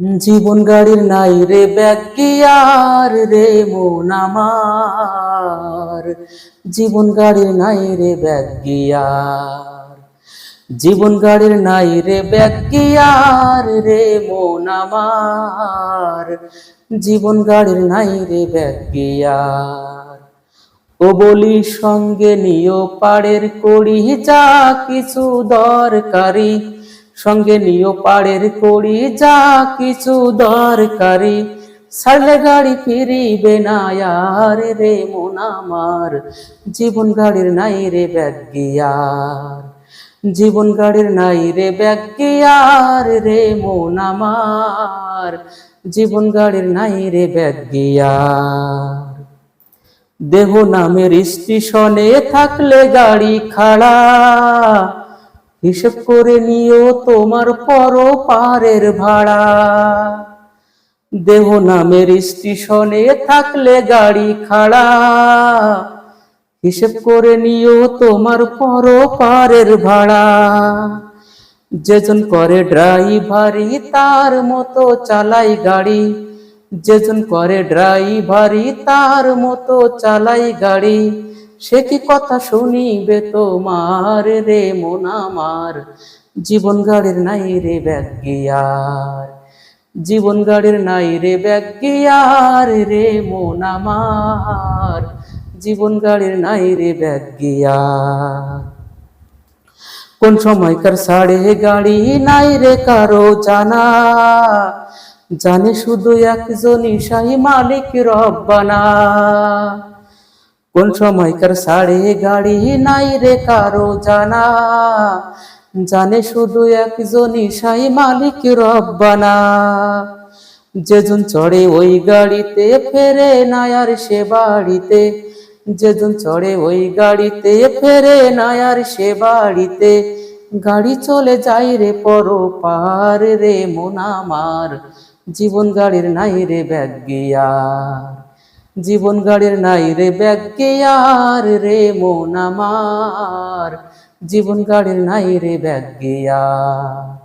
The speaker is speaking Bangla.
জীবন গাড়ির নাই রে ব্যাগিয়ার রে মন আমার। জীবন গাড়ির নাই রে ব্যাগিয়ার জীবন গাড়ির নাই রে ব্যাগিয়ার রে মন আমার। জীবন গাড়ির নাই রে ব্যাগিয়ার ও বলি, সঙ্গে নিও পাড়ের কড়ি, যা কিছু দরকারি। সঙ্গে নিও পাড়ের কড়ি, যা কিছু দরকারি। ছাড়লে গাড়ি ফিরিবে না আর রে মন আমার, জীবন গাড়ির নাই রে ব্যাগ গিয়ার জীবন গাড়ির নাই রে ব্যাগ গিয়ার রে মন আমার, জীবন গাড়ির নাই রে ব্যাগ গিয়ার দেহ নামের স্টেশনে থাকলে গাড়ি খাড়া হিসেব করে নিও তোমার পর পারের ভাড়া। দেহ নামের স্টেশনে থাকলে গাড়ি খাড়া। হিসেব করে নিও তোমার পর পারের ভাড়া। যেজন করে ড্রাইভারি তার মতো চালাই গাড়ি। যেজন করে ড্রাইভারি তার মতো চালাই গাড়ি। সে কি কথা শুনিবে তোমার রে মন আমার? জীবন গাড়ির নাই রে ব্যাগ গিয়ার জীবন গাড়ির নাই রে ব্যাগ গিয়ার রে মন আমার। জীবন গাড়ির নাই রে ব্যাগ গিয়ার কোন সময়কার সাড়ে গাড়ি নাই রে কারও জানা? জানে শুধু একজন ইসাই মালিক রব্বানা। কোন সময়কার সাড়ে গাড়ি নাই রে কারও জানা? জানে শুধু একজন ইসাই মালিক রব্বানা। যেজন চড়ে ওই গাড়িতে ফেরে না আর সে বাড়িতে। যেজন চড়ে ওই গাড়িতে ফেরে না আর সে বাড়িতে। গাড়ি চলে যাই রে পর পার রে, মন আমার জীবন গাড়ির নাই রে ব্যাগ গিয়ার জীবন গাড়ির নাই রে ব্যাগে আর রে মন আমার? জীবন গাড়ির নাই রে ব্যাগে গিয়ার